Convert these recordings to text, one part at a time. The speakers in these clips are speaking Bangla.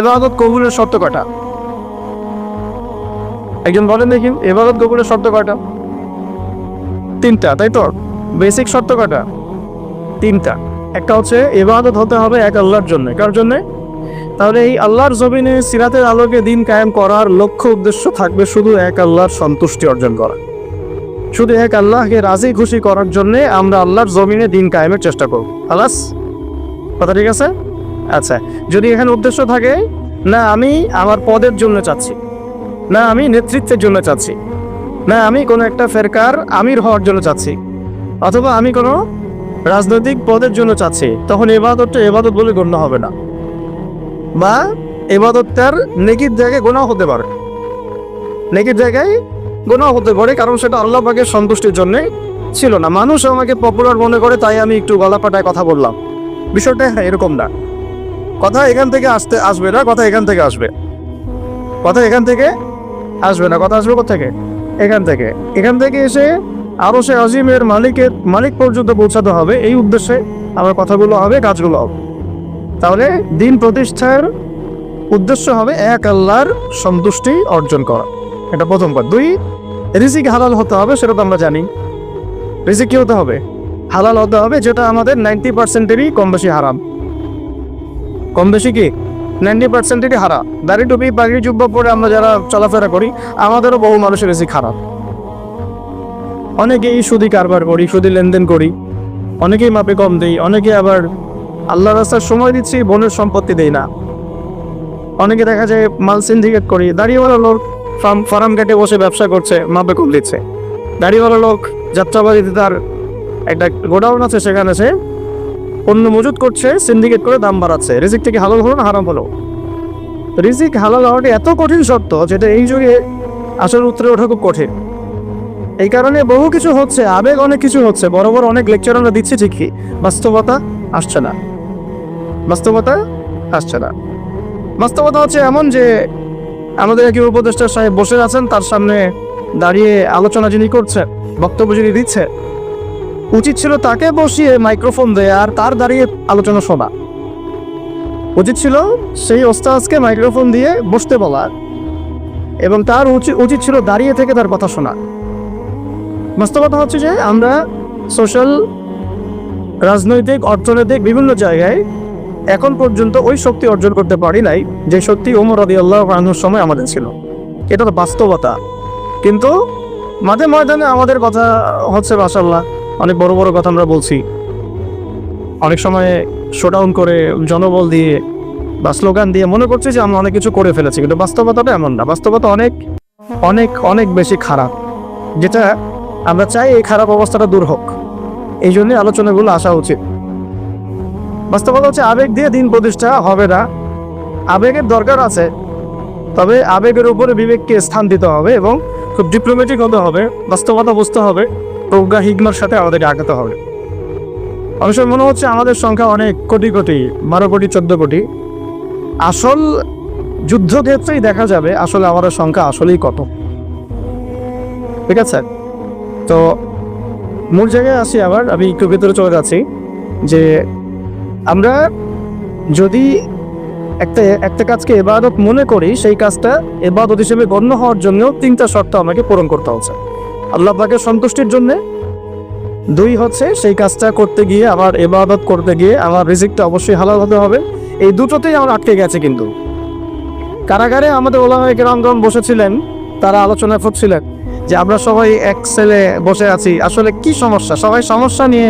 এবাদত কবুলের শর্ত কটা একজন বলেন দেখি, এবাদত কবুলের শর্ত কটা তিনটা, তাই তো? বেসিক শর্ত কটা তিনটা। একটা হচ্ছে এবাদত হতে হবে এক আল্লাহর জন্য। কার জন্যে? তাহলে এই আল্লাহর জমিনে সিরাতের আলোকে দিন কায়েম করার লক্ষ্য উদ্দেশ্য থাকবে শুধু এক আল্লাহর সন্তুষ্টি অর্জন করা। শুধু এক আল্লাহকে রাজি খুশি করার জন্য আমরা আল্লাহর জমিনে দিন কায়েমের চেষ্টা করব। খালাস? কথা ঠিক আছে? আচ্ছা যদি এখানে উদ্দেশ্য থাকে, না, আমি আমার পদের জন্য চাচ্ছি। না, আমি নেতৃত্বের জন্য চাচ্ছি। না, আমি কোনো একটা ফেরকার আমির হওয়ার জন্য চাচ্ছি। অথবা আমি কোনো রাজনৈতিক পদের জন্য চাচ্ছি, তখন এবাদতটা এবাদত বলে গণ্য হবে না। বা এবাদতটার নেকির জায়গায় গোনাও হতে পারে। নেকির জায়গায় গোনাও হতে পারে, কারণ সেটা আল্লাহ পাকের সন্তুষ্টির জন্য ছিল না। মানুষ আমাকে পপুলার মনে করে, তাই আমি একটু গলাপাটায় কথা বললাম। বিষয়টা এরকম না। কথা এখান থেকে আসতে আসবে না, কথা এখান থেকে আসবে। কথা এখান থেকে আসবে না, কথা আসবে থেকে এখান থেকে। এখান থেকে এসে আরও সে আজিমের মালিকের, মালিক পর্যন্ত পৌঁছাতে হবে, এই উদ্দেশ্যে আমার কথাগুলো হবে, কাজগুলো হবে। তাহলে দিন প্রতিষ্ঠার উদ্দেশ্য হবে এক আল্লাহর সন্তুষ্টি অর্জন করা। এটা প্রথম পদ দুই, রিজিক হালাল হতে হবে, সেটা তো আমরা জানি। রিজিক কি হতে হবে? হালাল হতে হবে, যেটা আমাদের নাইনটি পার্সেন্টেরই কম বেশি হারাম। কম বেশি কি? নাইনটি পার্সেন্টেরই হারা দাড়ি টুপি, পাগড়ি, জুব্বা পরে আমরা যারা চলাফেরা করি, আমাদেরও বহু মানুষের রিজিক খারাপ। অনেকেই সুদি কারবার করি, সুদি লেনদেন করি। অনেকেই মাপে কম দেই, অনেকে আবার আল্লাহ রাস্তার সময় দিচ্ছি, বোনের সম্পত্তি দেই না। অনেকে দেখা যায় মাল সিন্ডিকেট করি দাঁড়িয়েওয়ালা লোক ফার্ম ফার্ম কেটে বসে ব্যবসা করছে, মাপে কম দিচ্ছে। দাঁড়িয়েওয়ালা লোক যাত্রাবাড়িতে তার একটা গোডাউন আছে, সেখানে সে পণ্য মজুত করছে সিন্ডিকেট করে দাম বাড়াচ্ছে। রিজিক থেকে হালাল হলো না হারাম হলো? রিজিক হালাল হওয়াটা এত কঠিন সত্য যেটা এই যুগে আসলে উত্তরে ওঠা খুব কঠিন। এই কারণে বহু কিছু হচ্ছে, আবেগ অনেক কিছু হচ্ছে বড় বড় অনেক লেকচার আমরা দিচ্ছি ঠিকই। বাস্তবতা আসছে না। বাস্তবতা আসছে না। বাস্তবতা হচ্ছে এমন যে আমাদের একই উপদেষ্টা সাহেব বসে আছেন, তার সামনে দাঁড়িয়ে আলোচনা যিনি করছেন, বক্তব্য যিনি দিচ্ছে উচিত ছিল তাকে বসিয়ে মাইক্রোফোন দেয়া আর তার দাঁড়িয়ে আলোচনা শোনা। উচিত ছিল সেই ওস্তাজকে মাইক্রোফোন দিয়ে বসতে বলা এবং তার উচিত ছিল দাঁড়িয়ে থেকে তার কথা শোনা। বাস্তবতা হচ্ছে যে আমরা সোশ্যাল, রাজনৈতিক, অর্থনৈতিক বিভিন্ন জায়গায় এখন পর্যন্ত ওই শক্তি অর্জন করতে পারি নাই যে শক্তি ওমর আদি আল্লাহ আনহুর সময় আমাদের ছিল। এটা তো বাস্তবতা। কিন্তু মাঝে ময়দানে আমাদের কথা হচ্ছে মাসাল্লাহ অনেক বড় বড় কথা আমরা বলছি। অনেক সময় শোডাউন করে জনবল দিয়ে বা স্লোগান দিয়ে মনে করছি যে আমরা অনেক কিছু করে ফেলেছি, কিন্তু বাস্তবতাটা এমন না। বাস্তবতা অনেক অনেক অনেক বেশি খারাপ। যেটা আমরা চাই এই খারাপ অবস্থাটা দূর হোক। এই জন্যই আলোচনাগুলো আসা উচিত। বাস্তবতা হচ্ছে আবেগ দিয়ে দিন প্রতিষ্ঠা হবে না। আবেগের দরকার আছে, তবে আবেগের উপরে বিবেককে স্থান দিতে হবে এবং খুব ডিপ্লোম্যাটিক হতে হবে, বাস্তবতা বুঝতে হবে। প্রজ্ঞা হিগমার সাথে আমাদের আগাতে হবে। সময় মনে হচ্ছে আমাদের সংখ্যা অনেক, কোটি কোটি, বারো কোটি, চোদ্দ কোটি। আসল যুদ্ধক্ষেত্রেই দেখা যাবে আসলে আমাদের সংখ্যা আসলেই কত। ঠিক আছে? তো মূল জায়গায় আসি আবার, আমি একটু ভেতরে চলে যাচ্ছি যে আমরা যদি একটা একটা কাজকে এবাদত মনে করি, সেই কাজটা এবাদত হিসেবে গণ্য হওয়ার জন্য তিনটা শর্ত আমাকে পূরণ করতে হচ্ছে। আল্লাহ পাকের সন্তুষ্টির জন্যে। দুই হচ্ছে, সেই কাজটা করতে গিয়ে, আমার এবাদত করতে গিয়ে, আমার রিজিকটা অবশ্যই হালাল হতে হবে। এই দুটোতেই আমার আটকে গেছে কিন্তু। কারাগারে আমাদের ওলামায় কেরামগণ বসেছিলেন, তারা আলোচনায় করছিলেন যে, আমরা সবাই এক সেলে বসে আছি, আসলে কি সমস্যা? সবাই সমস্যা নিয়ে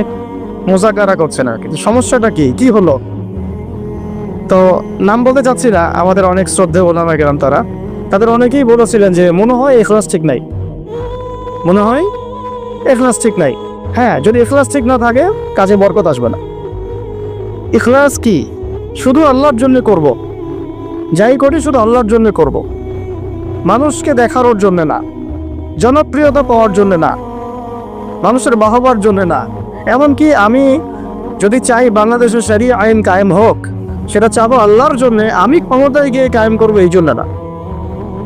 মোজাকারা করছে না, কিন্তু সমস্যাটা কি? কি হলো? তো নাম বলতে চাচ্ছি না, আমাদের অনেক শ্রদ্ধে ওলামা গেলাম তারা। তাদের অনেকেই বলেছিলেন যে, মনে হয় এখলাস ঠিক নাই। মনে হয়? এখলাস ঠিক নাই। হ্যাঁ যদি এখলাস ঠিক না থাকে, কাজে বরকত আসবে না। ইখলাস কি? শুধু আল্লাহর জন্য করব। যাই করি, শুধু আল্লাহর জন্য করব। মানুষকে দেখানোর জন্য না। জনপ্রিয়তা পাওয়ার জন্য না। মানুষের বাহবার জন্য না। এমনকি আমি যদি চাই বাংলাদেশের সারি আইন কায়েম হোক, সেটা চাবো আল্লাহর জন্য, আমি ক্ষমতায় গিয়ে কায়েম করব এই জন্য না।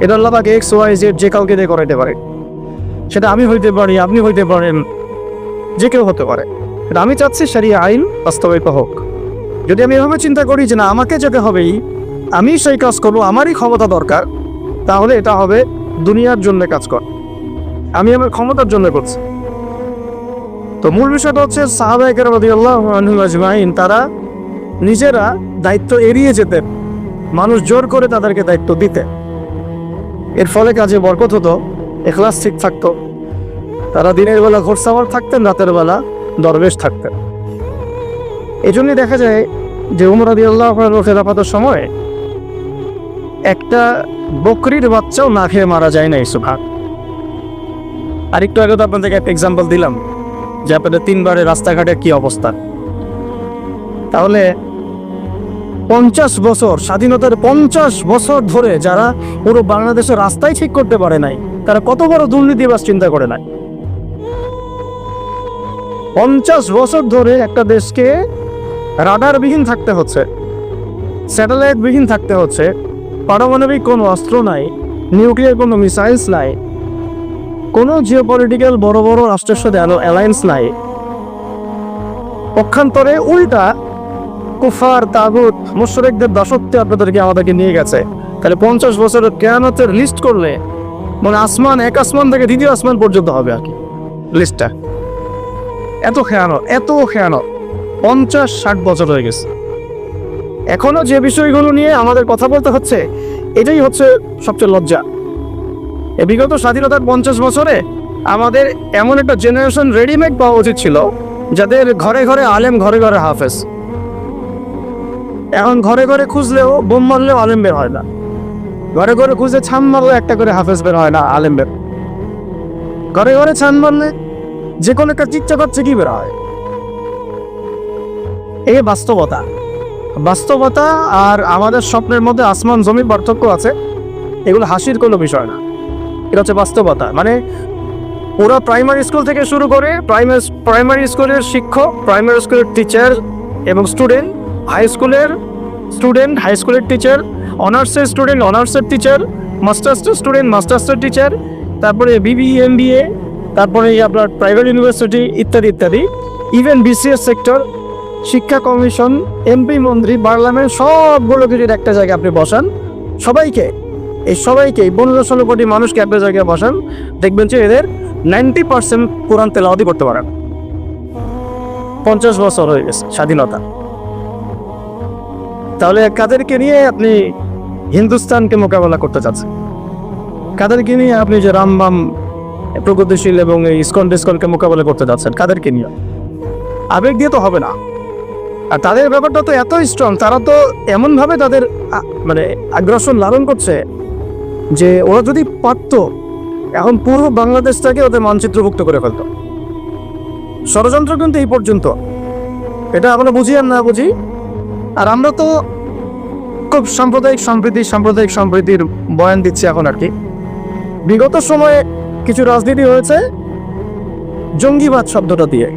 এটা আল্লাহ তাকে এক্স ওয়াই জেড যে কাউকে দিয়ে করাইতে পারে। সেটা আমি হইতে পারি, আপনি হইতে পারেন। যে কেউ হতে পারে। কিন্তু আমি চাচ্ছি সারি আইন বাস্তবায়িত হোক। যদি আমি এভাবে চিন্তা করি যে না, আমাকে যেতে হবেই, আমি সেই কাজ করব, আমারই ক্ষমতা দরকার, তাহলে এটা হবে দুনিয়ার জন্য কাজ কর। আমি আমার ক্ষমতার জন্য করছি। তো মূল বিষয়টা হচ্ছে সাহাবাহিকের তারা নিজেরা দায়িত্ব এড়িয়ে যেতেন। মানুষ জোর করে তাদেরকে দায়িত্ব দিতে এর ফলে কাজে বরকত হতো। এখলাস ঠিক থাকতো। তারা দিনের বেলা ঘোরসাওয়ার থাকতেন, রাতের বেলা দরবেশ থাকতেন। এই জন্যই দেখা যায় যে উমর আদি আল্লাহ খেলাফাতের সময় একটা বকরির বাচ্চাও না খেয়ে মারা যায় না ইসুভাগ আরেকটু আগে তো আপনাদেরকে একটা এক্সাম্পল দিলাম যে আপনাদের তিনবারে রাস্তাঘাটের কি অবস্থা। তাহলে পঞ্চাশ বছর, স্বাধীনতার পঞ্চাশ বছর ধরে যারা পুরো বাংলাদেশের রাস্তাই ঠিক করতে পারে নাই তারা কত বড় দুর্নীতিবাস চিন্তা করে নাই। পঞ্চাশ বছর ধরে একটা দেশকে রাডারবিহীন থাকতে হচ্ছে, স্যাটেলাইটবিহীন থাকতে হচ্ছে, পারমাণবিক কোনো অস্ত্র নাই, নিউক্লিয়ার কোনো মিসাইলস নাই, কোনো জিওপলিটিক্যাল বড় বড় রাষ্ট্রের সাথে অ্যালায়েন্স নাই। পক্ষান্তরে উল্টা কুফার, তাগুত, মুশরিকদের দাসত্বে আপনাদেরকে আমাদেরকে নিয়ে গেছে। তাহলে পঞ্চাশ বছরের কেয়ামতের লিস্ট করলে মানে আসমান এক আসমান থেকে দ্বিতীয় আসমান পর্যন্ত হবে আর কি। লিস্টটা। এত খেয়ানত এত খেয়ানত। পঞ্চাশ ষাট বছর হয়ে গেছে। এখনও যে বিষয়গুলো নিয়ে আমাদের কথা বলতে হচ্ছে এটাই হচ্ছে সবচেয়ে লজ্জা। এ বিগত স্বাধীনতার পঞ্চাশ বছরে আমাদের এমন একটা জেনারেশন রেডিমেড পাওয়া উচিত ছিল যাদের ঘরে ঘরে আলেম ঘরে ঘরে হাফেজ। এখন ঘরে ঘরে খুঁজলেও বোম মারলেও আলেম বের হয় না। ঘরে ঘরে খুঁজে ছান মারলে একটা করে হাফেজ বের হয় না, আলেম বের। ঘরে ঘরে ছান মারলে যে কোনো একটা চিচ্চা করছে কি বের হয়? এই বাস্তবতা। বাস্তবতা আর আমাদের স্বপ্নের মধ্যে আসমান, জমির পার্থক্য আছে। এগুলো হাসির কোনো বিষয় না। এটা হচ্ছে বাস্তবতা। মানে পুরো প্রাইমারি স্কুল থেকে শুরু করে প্রাইমারি প্রাইমারি স্কুলের শিক্ষক প্রাইমারি স্কুলের টিচার এবং স্টুডেন্ট হাই স্কুলের স্টুডেন্ট হাই স্কুলের টিচার অনার্সের স্টুডেন্ট অনার্সের টিচার মাস্টার্সের স্টুডেন্ট মাস্টার্সের টিচার তারপরে বিবি এমবিএ তারপরে আপনার প্রাইভেট ইউনিভার্সিটি ইত্যাদি ইত্যাদি। ইভেন বিসিএস সেক্টর শিক্ষা কমিশন এমপি মন্ত্রী পার্লামেন্ট সবগুলো কিছুর একটা জায়গায় আপনি বসান। সবাইকে, এই সবাইকে পনেরো ষোলো কোটি মানুষকে একটা জায়গায় বসান। দেখবেন যে এদের নাইনটি পার্সেন্ট কোরআন তেলাওয়াতি করতে পারেন। পঞ্চাশ বছর হয়ে গেছে স্বাধীনতা। তাহলে কাদেরকে নিয়ে আপনি হিন্দুস্তানকে মোকাবেলা করতে চাচ্ছেন কাদেরকে নিয়ে আপনি যে রামবাম প্রগতিশীল এবং এই ইস্কন টিস্কনকে মোকাবেলা করতে যাচ্ছেন, কাদেরকে নিয়ে? আবেগ দিয়ে তো হবে না। আর তাদের ব্যাপারটা তো এত স্ট্রং তারা তো এমনভাবে তাদের মানে আগ্রাসন লালন করছে যে ওরা যদি পারতো, এখন পুরো বাংলাদেশটাকে ওদের মানচিত্রভুক্ত করে ফেলতো। ষড়যন্ত্র কিন্তু এই পর্যন্ত। এটা আমরা বুঝি আর না বুঝি? আর আমরা তো খুব সাম্প্রদায়িক সম্প্রীতি, সাম্প্রদায়িক সম্প্রীতির বয়ান দিচ্ছি এখন আর কি। বিগত সময়ে কিছু রাজনীতি হয়েছে, জঙ্গিবাদ শব্দটা দিয়ে।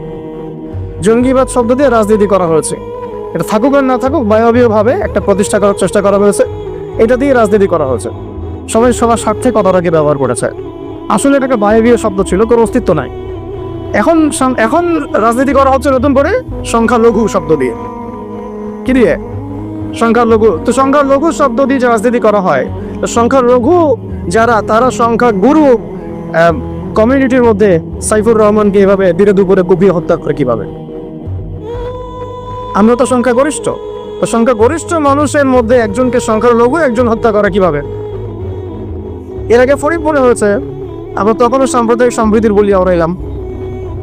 জঙ্গিবাদ শব্দ দিয়ে রাজনীতি করা হয়েছে। এটা থাকুক আর না থাকুক, বায়বীয়ভাবে একটা প্রতিষ্ঠা করার চেষ্টা করা হয়েছে। এটা দিয়ে রাজনীতি করা হয়েছে। সবাই সবার স্বার্থে কথাটাকে ব্যবহার করেছে। আসলে এটা একটা বায়বীয় শব্দ ছিল, কোনো অস্তিত্ব নাই। এখন এখন রাজনীতি করা হচ্ছে নতুন করে সংখ্যালঘু শব্দ দিয়ে। কি দিয়ে? সংখ্যালঘু, তো সংখ্যালঘু শব্দ দিয়ে রাজনীতি করা হয়, তো সংখ্যালঘু যারা, তারা সংখ্যা গুরু কমিউনিটির মধ্যে সাইফুর রহমানকে এভাবে ধীরে দুপুরে কুপিয়ে হত্যা করে কীভাবে? আমরা তো সংখ্যা গরিষ্ঠ তো সংখ্যা গরিষ্ঠ মানুষের মধ্যে একজনকে সংখ্যালঘু, একজন হত্যা করা কীভাবে? এর আগে ফরিদপুরে হয়েছে, আমরা তখনও সাম্প্রদায়িক সম্প্রীতির বলি আওড়াইলাম।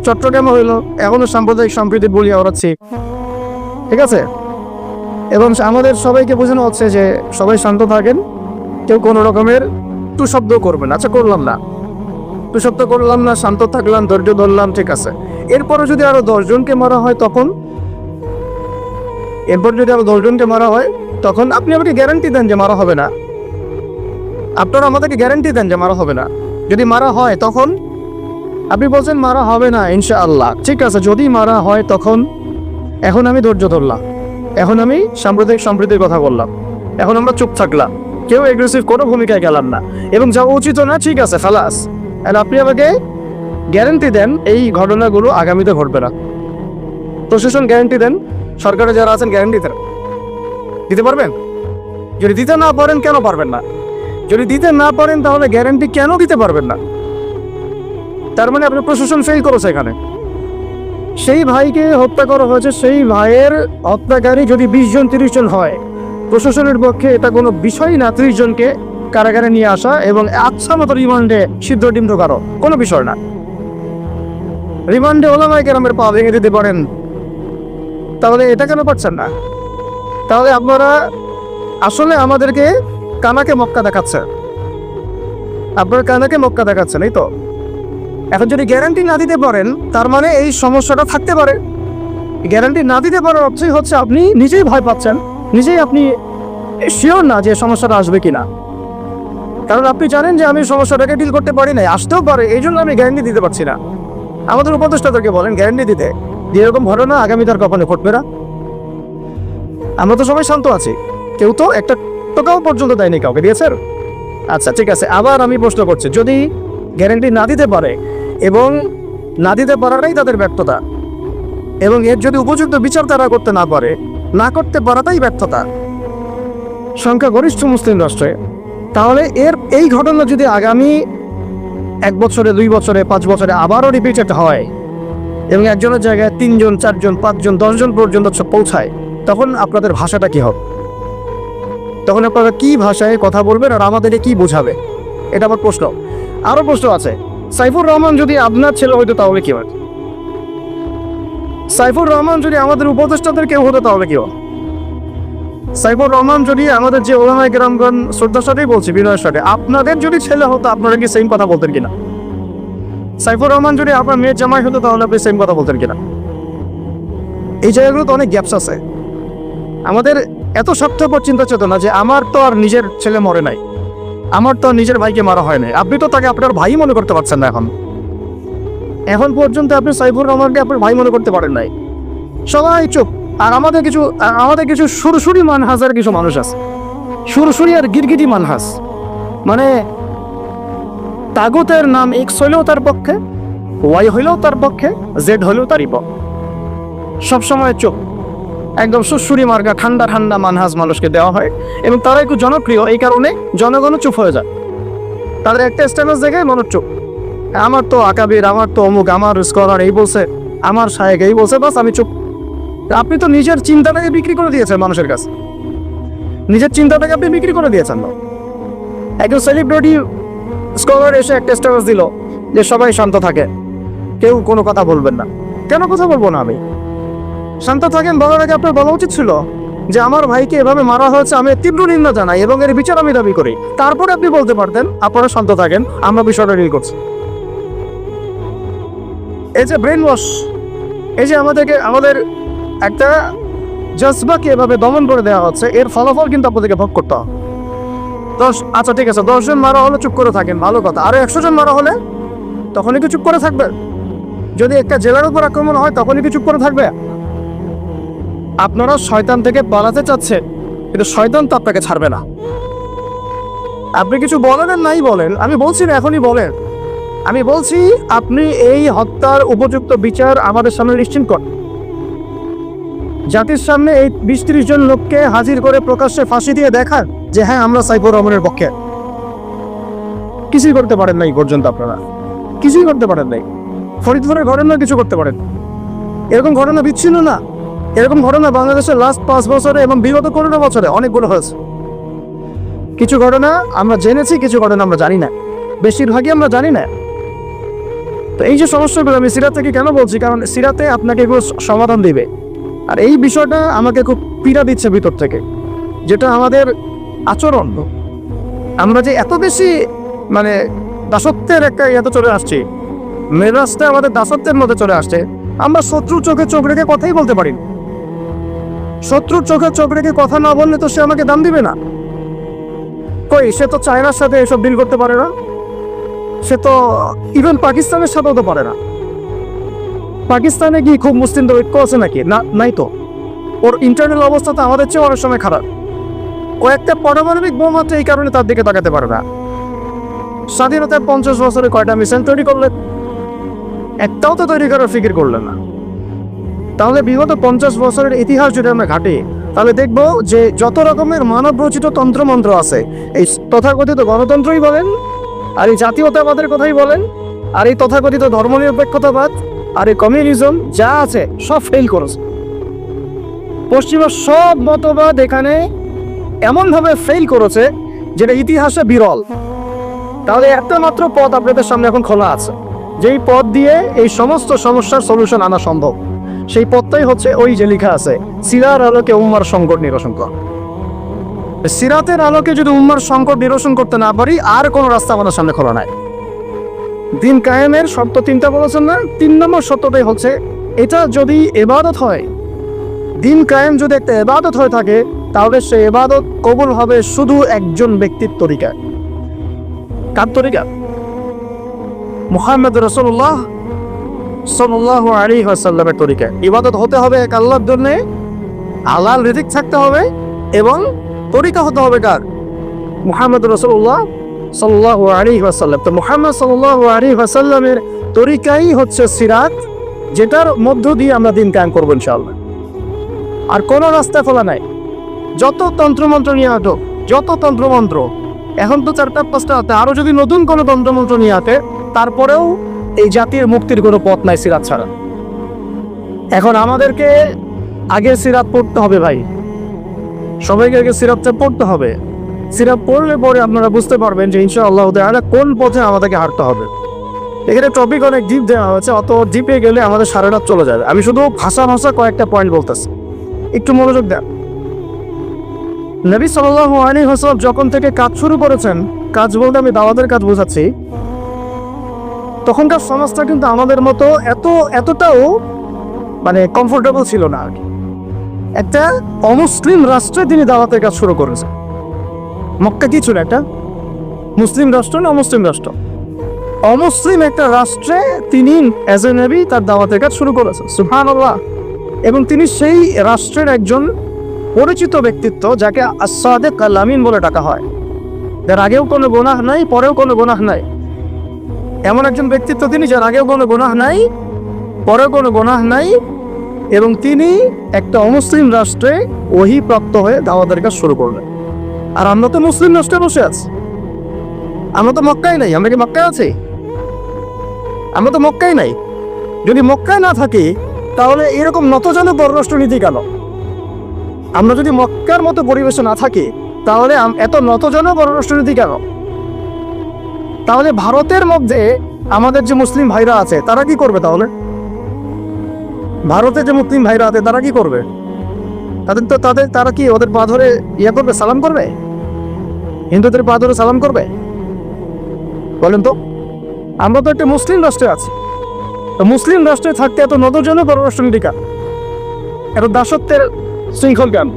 চট্টগ্রামে হইল, এখনও সাম্প্রদায়িক সম্প্রীতির বলি আওড়াচ্ছি। ঠিক আছে? এবং আমাদের সবাইকে বোঝানো হচ্ছে যে সবাই শান্ত থাকেন, কেউ কোনো রকমের টু শব্দ করবেন আচ্ছা করলাম না। টু শব্দ করলাম না, শান্ত থাকলাম, ধৈর্য ধরলাম, ঠিক আছে। এরপরে যদি আরও দশজনকে মারা হয় তখন, এরপর যদি আরও দশজনকে মারা হয় তখন আপনি আমাকে গ্যারান্টি দেন যে মারা হবে না। আপনারা আমাদেরকে গ্যারান্টি দেন যে মারা হবে না। যদি মারা হয় তখন, আপনি বলছেন মারা হবে না, ইনশাআল্লাহ। ঠিক আছে, যদি মারা হয় তখন, এখন আমি ধৈর্য ধরলাম। এখন আমি সাম্প্রদায়িক সম্প্রীতির কথা বললাম। এখন আমরা চুপ থাকলাম। কেউ এগ্রেসিভ কোনো ভূমিকায় গেলাম না। এবং যা উচিত না, ঠিক আছে, খালাস। আর আপনি আমাকে গ্যারান্টি দেন, এই ঘটনাগুলো আগামীতে ঘটবে না। প্রশাসন গ্যারান্টি দেন, সরকারে যারা আছেন গ্যারান্টি দেন। দিতে পারবেন? যদি দিতে না পারেন, কেন পারবেন না? যদি দিতে না পারেন, তাহলে গ্যারেন্টি কেন দিতে পারবেন না? তার মানে আপনার প্রশাসন ফেল করেছে এখানে। সেই ভাইকে হত্যা করা হয়েছে, সেই ভাইয়ের হত্যাকারী যদি বিশ জন, তিরিশ জন হয়, প্রশাসনের পক্ষে এটা কোনো বিষয় না। ত্রিশ জনকে কারাগারে নিয়ে আসা এবং আচ্ছা মতো রিমান্ডে সিদ্ধ ডিম ঢোকানো, কোনো বিষয় না। রিমান্ডে ওলামাই কেরামের পা ভেঙে দিতে পারেন। তাহলে এটা কেন পারছেন না? তাহলে আপনারা আসলে আমাদেরকে কানাকে মক্কা দেখাচ্ছেন। আপনারা কানাকে মক্কা দেখাচ্ছেন, এই তো? এখন যদি গ্যারান্টি না দিতে পারেন, তার মানে এই সমস্যাটা থাকতে পারে। গ্যারান্টি না দিতে পারার অর্থই হচ্ছে আপনি নিজেই ভয় পাচ্ছেন, নিজেই আপনি শিওর না যে সমস্যাটা আসবে কি না কারণ আপনি জানেন যে আমি সমস্যাটাকে ডিল করতে পারি না আসতেও পারে, এই জন্য আমি গ্যারান্টি দিতে পারছি না। আমাদের উপদেষ্টাদেরকে বলেন গ্যারান্টি দিতে। যে এরকম ঘটনা আগামী তার কখনো ঘটবে না। আমরা তো সবাই শান্ত আছি। কেউ তো একটা টাকাও পর্যন্ত দেয়নি কাউকে দিয়েছে আচ্ছা ঠিক আছে, আবার আমি প্রশ্ন করছি। যদি গ্যারান্টি না দিতে পারে এবং না দিতে পারাটাই তাদের ব্যর্থতা। এবং এর যদি উপযুক্ত বিচার তারা করতে না পারে, না করতে পারাটাই ব্যর্থতা। সংখ্যাগরিষ্ঠ মুসলিম রাষ্ট্রে, তাহলে এর এই ঘটনা যদি আগামী এক বছরে, দুই বছরে, পাঁচ বছরে আবারও রিপিটেড হয় এবং একজনের জায়গায় তিনজন, চারজন, পাঁচজন, দশজন পর্যন্ত পৌঁছায়, তখন আপনাদের ভাষাটা কি হবে? তখন আপনারা কি ভাষায় কথা বলবেন আর আমাদেরকে কি বোঝাবে? এটা আমার প্রশ্ন। আরও প্রশ্ন আছে। সাইফুর রহমান যদি আপনার ছেলে হইতো তাহলে কি হয় সাইফুর রহমান যদি আমাদের উপদেষ্টাদের কেউ হতো তাহলে কি হয় সাইফুর রহমান যদি আমাদের যে ওলামাই গ্রামগণ শ্রদ্ধার সাথেই বলছি, বিনয়ের সাথে, আপনাদের যদি ছেলে হতো, আপনারা কি সেম কথা বলতেন কিনা? সাইফুর রহমান যদি আপনার মেয়ের জামাই হতো, তাহলে আপনি সেম কথা বলতেন কিনা? এই জায়গাগুলোতে অনেক গ্যাপস আছে। আমাদের এত স্বার্থপর চিন্তা চেতনা যে আমার তো আর নিজের ছেলে মরে নাই। আমার তো নিজের ভাইকে মারা হয় নাই আপনি তো তাকে আপনার ভাই মনে করতে পারছেন না এখন। এখন পর্যন্ত আপনি সাইফুর রহমানকে আপনার ভাই মনে করতে পারেন নাই। সবাই চুপ। আর আমাদের কিছু আমাদের কিছু সুরসুরি মানহাজের কিছু মানুষ আছে। সুরসুরি আর গিরগিটি মানহাস মানে তাগতের নাম এক্স হইলেও তার পক্ষে ওয়াই হইলেও তার পক্ষে জেড হইলেও তারই পক্ষে। সবসময় চুপ। একদম সুসুরি মার্গা, ঠান্ডা ঠান্ডা মানহাজ মানুষকে দেওয়া হয় এবং তারা একটু জনপ্রিয়, এই কারণে জনগণও চুপ হয়ে যায়। তাদের একটা স্ট্যাটাস দেখে মনে চুপ আমার তো আকাবির, আমার তো অমুক, আমার স্কলার এই বলছে, আমার সাহেব এই বলছে, বাস আমি চুপ। আপনি তো নিজের চিন্তাটাকে বিক্রি করে দিয়েছেন মানুষের কাছে। নিজের চিন্তাটাকে আপনি বিক্রি করে দিয়েছেন। না একজন সেলিব্রিটি স্কলার এসে একটা স্ট্যাটাস দিল যে সবাই শান্ত থাকে। কেউ কোনো কথা বলবেন না। কেন কথা বলব না আমি? শান্ত থাকেন, বলার আগে আপনার বলা উচিত ছিল যে আমার ভাইকে এভাবে মারা হয়েছে, আমি তীব্র নিন্দা জানাই এবং এর বিচার আমি দাবি করি। তারপরে আপনি বলতে পারতেন, আপনারা শান্ত থাকেন, আমরা বিষয়টা ডিল করছি। এই যে ব্রেন ওয়াশ এই যে আমাদেরকে, আমাদের একটা জজবাকে এভাবে দমন করে দেওয়া হচ্ছে, এর ফলাফল কিন্তু আপনাদেরকে ভোগ করতে হবে। দশ আচ্ছা ঠিক আছে, দশজন মারা হলে চুপ করে থাকেন, ভালো কথা। আরও একশো জন মারা হলে তখনই কি চুপ করে থাকবে? যদি একটা জেলার উপর আক্রমণ হয়, তখনই কি চুপ করে থাকবে? আপনারা শয়তান থেকে পালাতে চাচ্ছেন, কিন্তু শয়তান তো আপনাকে ছাড়বে না। আপনি কিছু বলেন নাই বলেন, আমি বলছি না, এখনই বলেন। আমি বলছি, আপনি এই হত্যার উপযুক্ত বিচার আমাদের সামনে নিশ্চিত করেন। জাতির সামনে এই বিশ ত্রিশ জন লোককে হাজির করে প্রকাশ্যে ফাঁসি দিয়ে দেখান যে হ্যাঁ আমরা সাইফুর রহমানের পক্ষে। কিছুই করতে পারেন নাই পর্যন্ত আপনারা। কিছুই করতে পারেন নাই। ফরিদপুরের ঘটনা কিছু করতে পারেন। এরকম ঘটনা বিচ্ছিন্ন না। এরকম ঘটনা বাংলাদেশের লাস্ট পাঁচ বছরে এবং বিগত করোনা বছরে অনেকগুলো হয়েছে। কিছু ঘটনা আমরা জেনেছি, কিছু ঘটনা আমরা জানি না। বেশিরভাগই আমরা জানি না। তো এই যে সমস্যাগুলো আমি সিরাত থেকে কেন বলছি? কারণ সিরাতে আপনাকে এগুলো সমাধান দিবে। আর এই বিষয়টা আমাকে খুব পীড়া দিচ্ছে ভিতর থেকে, যেটা আমাদের আচরণ। আমরা যে এত বেশি মানে দাসত্বের একটা ইয়েতে চলে আসছি মেরাজটা আমাদের দাসত্বের মধ্যে চলে আসছে। আমরা শত্রু চোখে চোখ রেখে কথাই বলতে পারি না। শত্রুর চোখে চোখ রেখে কথা না বললে তো সে আমাকে দাম দিবে না। কই, সে তো চায়নার সাথে এসব ডিল করতে পারে না। সে তো ইভেন পাকিস্তানের সাথেও তো পারে না। পাকিস্তানে কি খুব মুসলিমদের ঐক্য আছে নাকি? না, নাই তো। ওর ইন্টারনাল অবস্থা তো আমাদের চেয়ে অনেক সময় খারাপ। কয়েকটা পারমাণবিক বোম এই কারণে তার দিকে তাকাতে পারে না। স্বাধীনতার পঞ্চাশ বছরে কয়টা মিশন তৈরি করলেন? একটাও তো তৈরি করার ফিকির করলেন না। তাহলে বিগত পঞ্চাশ বছরের ইতিহাস যদি আমরা ঘাটি, তাহলে দেখব যে যত রকমের মানব রচিত তন্ত্রমন্ত্র আছে, এই তথাকথিত গণতন্ত্রই বলেন, আর এই জাতীয়তাবাদের কথাই বলেন, আর এই তথাকথিত ধর্মনিরপেক্ষতাবাদ, আর এই কমিউনিজম যা আছে সব ফেল করেছে। পশ্চিমা সব মতবাদ এখানে এমনভাবে ফেল করেছে যেটা ইতিহাসে বিরল। তাহলে একটা মাত্র পথ আপনাদের সামনে এখন খোলা আছে, যেই পথ দিয়ে এই সমস্ত সমস্যার সলিউশন আনা সম্ভব। সেই পথটাই হচ্ছে ওই যে লেখা আছে, সিরার আলোকে উম্মার সংকট নিরসন কর। সিরাতের আলোকে যদি উম্মার সংকট নিরসন করতে না পারি, আর কোনো রাস্তা আমাদের সামনে খোলা নাই। দিন কায়েমের শর্ত তিনটা বলেছেন না? তিন নম্বর শর্তটাই হচ্ছে, এটা যদি এবাদত হয়, দিন কায়েম যদি একটা এবাদত হয়ে থাকে, তাহলে সেই এবাদত কবুল হবে শুধু একজন ব্যক্তির তরিকায়। কার তরিকা? মোহাম্মদ রসুল্লাহ সাল্লাহ আলী আসাল্লামের তরিকা ইবাদত হতে হবে এক আল্লাহর জন্য, হালাল রিজিক থাকতে হবে এবং তরিকা হতে হবে কার? মুহাম্মদ রসুল্লাহ সাল্লাহ আলী আসাল্লাম তো মুহাম্মদ সাল্লাহ আলী আসাল্লামের তরিকাই হচ্ছে সিরাত, যেটার মধ্য দিয়ে আমরা দিন কায়েম করব ইনশাআল্লাহ। আর কোনো রাস্তা খোলা নাই। যত তন্ত্রমন্ত্র নিয়ে আটো, যত তন্ত্রমন্ত্র। এখন তো চারটা, পাঁচটা হাতে। আরও যদি নতুন কোনো তন্ত্রমন্ত্র নিয়ে আতে তারপরেও এই জাতির মুক্তির কোনো পথ নাই সিরাত ছাড়া। এখন আমাদেরকে আগে সিরাত পড়তে হবে ভাই। সবাইকে আগে সিরাতটা পড়তে হবে। সিরাত পড়লে পরে আপনারা বুঝতে পারবেন যে ইনশাআল্লাহ তাআলা কোন পথে আমাদেরকে হাঁটতে হবে। এখানে টপিক অনেক ডিপ দেওয়া হয়েছে, অত ডিপে গেলে আমাদের সারা রাত চলে যাবে। আমি শুধু ভাষা ভাষা কয়েকটা পয়েন্ট বলতেছি। একটু মনোযোগ দেন। নবী আলাইহি ওয়াসাল্লাম যখন থেকে কাজ শুরু করেছেন, কাজ বলতে আমি দাওয়াতের কাজ বোঝাচ্ছি তখনকার সমাজটা কিন্তু আমাদের মতো এত, এতটাও মানে কমফোর্টেবল ছিল না আর কি। একটা অমুসলিম রাষ্ট্রে তিনি দাওয়াতের কাজ শুরু করেছেন। মক্কা কি ছিল একটা? মুসলিম রাষ্ট্র না অমুসলিম রাষ্ট্র? অমুসলিম একটা রাষ্ট্রে তিনি অ্যাজ এ নেবি তার দাওয়াতের কাজ শুরু করেছেন সুফান আল্লাহ এবং তিনি সেই রাষ্ট্রের একজন পরিচিত ব্যক্তিত্ব, যাকে আসাদে কালামিন বলে ডাকা হয়। যার আগেও কোনো গোনাহ নাই, পরেও কোনো গোনাহ নাই। এমন একজন ব্যক্তিত্ব তিনি যার আগেও কোনো গোনাহ নাই, পরেও কোনো গোনাহ নাই, এবং তিনি একটা অমুসলিম রাষ্ট্রে ওহি প্রাপ্ত হয়ে দাওয়াতের কাজ শুরু করলেন। আর আমরা তো মুসলিম রাষ্ট্রে বসে আছি। আমরা তো মক্কায় নাই, আমরা কি মক্কায় আছি? আমরা তো মক্কায় নাই। যদি মক্কায় না থাকি, তাহলে এরকম নতজানো পররাষ্ট্রনীতি কেন? আমরা যদি মক্কার মতো পরিবেশে না থাকি, তাহলে এত নতজন পররাষ্ট্রনীতি কেন? তাহলে ভারতের মধ্যে আমাদের যে মুসলিম ভাইরা আছে, তারা কি করবে তাহলে? ভারতে যে মুসলিম ভাইরা আছে, তারা কি করবে? তাদের তো তাদের, তারা কি ওদের পা ধরে ইয়ে করবে, সালাম করবে? হিন্দুদের পা ধরে সালাম করবে? বলেন তো, আমরা তো একটা মুসলিম রাষ্ট্রে আছি। তো মুসলিম রাষ্ট্রে থাকতে এত নতজন পররাষ্ট্রনীতি কেন এত দাসত্বের শৃঙ্খল কেন?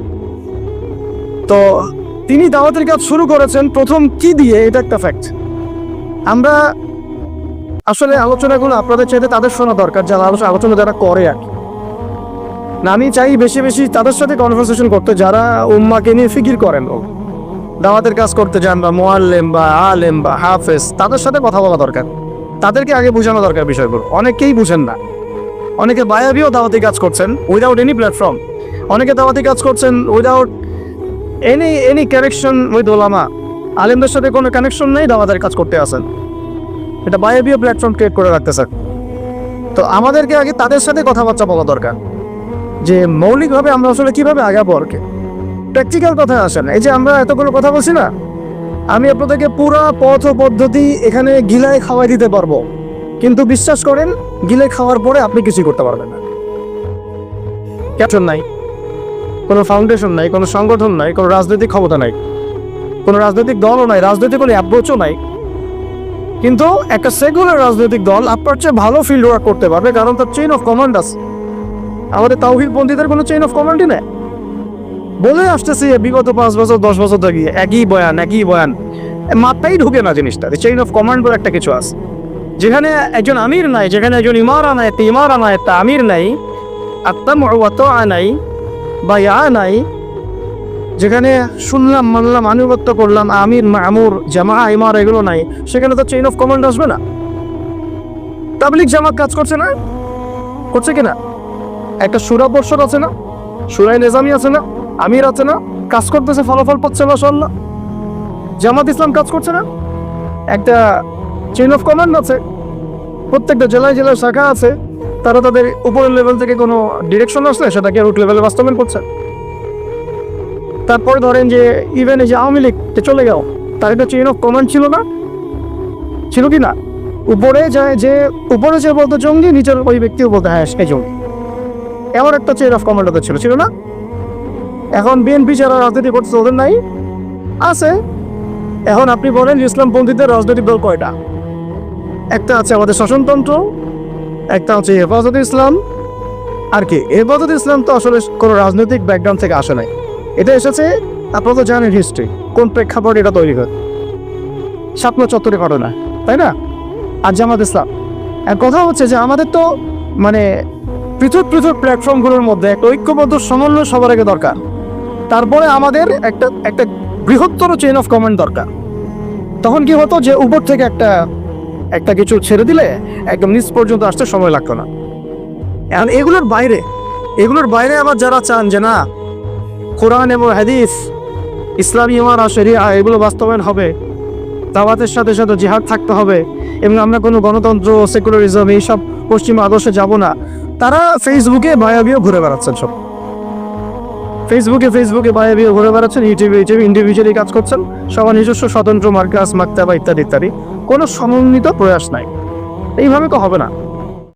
তো তিনি দাওয়াতের কাজ শুরু করেছেন, প্রথম কি দিয়ে? এটা একটা ফ্যাক্ট আমরা আসলে আলোচনাগুলো আপনাদের চাইতে তাদের শোনা দরকার, যারা আলোচনা আলোচনা যারা করে আর কি। আমি চাই বেশি বেশি তাদের সাথে কনভারসেশন করতে, যারা উম্মাকে নিয়ে ফিকির করেন দাওয়াতের কাজ করতে যান বা মোয়াল্লেম বা আলেম বা হাফেজ, তাদের সাথে কথা বলা দরকার। তাদেরকে আগে বোঝানো দরকার বিষয়গুলো। অনেকেই বুঝেন না। অনেকে বায়াবিও দাওয়াতি কাজ করছেন উইদাউট এনি প্ল্যাটফর্ম অনেকে দাওয়াতি কাজ করছেন without any any connection with ওলামা আলেমদের সাথে কোনো কানেকশন নেই দাওয়াতের কাজ করতে আসেন এটা বায়াবিও প্ল্যাটফর্ম ক্রিয়েট করে রাখতেছে তো আমাদেরকে আগে তাদের সাথে কথাবার্তা বলা দরকার। যে মৌলিকভাবে আমরা আসলে কীভাবে আগাবো আর কি। প্র্যাকটিক্যাল কথা আসেন এই যে আমরা এতগুলো কথা বলছি না, আমি আপনাদেরকে পুরো পথ ও পদ্ধতি এখানে গিলায় খাওয়াই দিতে পারব। কিন্তু বিশ্বাস করেন গিলে খাওয়ার পরে আপনি কিছুই করতে পারবেন না। ক্যাপশন নাই। কোনো ফাউন্ডেশন নাই, কোনো সংগঠন নাই, কোনো রাজনৈতিক ক্ষমতা নাই। কোনো রাজনৈতিক দলও নাই, রাজনৈতিক কোনো অ্যাপ্রোচও নাই। কিন্তু একটা সেকুলার রাজনৈতিক দল আপনার চেয়ে ভালো ফিল্ড ওয়ার্ক করতে পারবে, কারণ তার চেইন অফ কমান্ড আছে। আমাদের তাওহিদ পন্থীদের কোনো চেইন অফ কমান্ডই নেই। বলে আসতেছি বিগত পাঁচ বছর, দশ বছর থেকে একই বয়ান একই বয়ান। মাথায় ঢুকে না জিনিসটা চেইন অফ কমান্ড বলে একটা কিছু আছে। যেখানে একজন আমির নাই, যেখানে একজন ইমারা নাই একটা ইমারা নাই একটা আমির নাই আত্মাম নাই বা ইয়া নাই যেখানে শুনলাম, মানলাম, আনুগত্য করলাম, আমির, মামুর জামা ইমার এগুলো নাই, সেখানে তো চেইন অফ কমান্ড আসবে না। তাবলিক জামাত কাজ করছে না? করছে কিনা একটা সুরা পর্ষদ আছে না? সুরাই নিজামি আছে না? আমির আছে না? কাজ করতেছে, ফলাফল পাচ্ছে মাসাল্লাহ জামাত ইসলাম কাজ করছে না? একটা চেইন অফ কমান্ড আছে। প্রত্যেকটা জেলায় জেলায় শাখা আছে। তারা তাদের উপরের লেভেল থেকে কোনো ডিরেকশন আসলে সেটাকে রুট লেভেলে বাস্তবায়ন করছে। তারপরে ধরেন যে ইভেন এই যে আওয়ামী লীগ চলে গেল, তার একটা চেইন অফ কমান্ড ছিল না? ছিল কি না? উপরে যায় যে, উপরে যে বলতো জঙ্গি, নিচের ওই ব্যক্তিও বলতো হ্যাঁ সে জঙ্গি। এমন একটা চেইন অফ কমান্ড ওদের ছিল ছিল না? এখন বিএনপি যারা রাজনীতি করছে ওদের নাই? আছে। এখন আপনি বলেন ইসলামপন্থীদের রাজনৈতিক দল কয়টা? একটা আছে আমাদের শাসনতন্ত্র, একটা হচ্ছে হেফাজত ইসলাম। আর কি, হেফাজত ইসলাম তো আসলে কোনো রাজনৈতিক ব্যাকগ্রাউন্ড থেকে আসে নাই। এটা এসেছে আপনারা তো জানেন হিস্ট্রি কোন প্রেক্ষাপট এটা তৈরি হয়। স্বপ্ন চত্বরে ঘটনা, তাই না? আর জামাত ইসলাম। কথা হচ্ছে যে আমাদের তো মানে পৃথক পৃথক প্ল্যাটফর্মগুলোর মধ্যে একটা ঐক্যবদ্ধ সমন্বয় সবার আগে দরকার। তারপরে আমাদের একটা একটা বৃহত্তর চেইন অফ কমান্ড দরকার। তখন কি হতো যে উপর থেকে একটা একটা কিছু ছেড়ে দিলে একদম নিচ পর্যন্ত আসতে সময় লাগতো না। এখন এগুলোর বাইরে এগুলোর বাইরে আবার যারা চান যে না কোরআন এবং হাদিস, ইসলামী ইমান আর শরিয়া, এগুলো বাস্তবায়ন হবে। দাওয়াতের সাথে সাথে জিহাদ থাকতে হবে। এবং আমরা কোনো গণতন্ত্র সেকুলারিজম এইসব পশ্চিমা আদর্শে যাব না। তারা ফেসবুকে বায়াবিও ঘুরে বেড়াচ্ছেন সব। ফেসবুকে ফেসবুকে বায়াবিও ঘুরে বেড়াচ্ছেন ইউটিউবে ইউটিউবে ইন্ডিভিজুয়ালি কাজ করছেন। সবার নিজস্ব স্বতন্ত্র মার্কাস, মাক্তাবা ইত্যাদি ইত্যাদি। কোনো সমন্বিত প্রয়াস নাই। এইভাবে তো হবে না।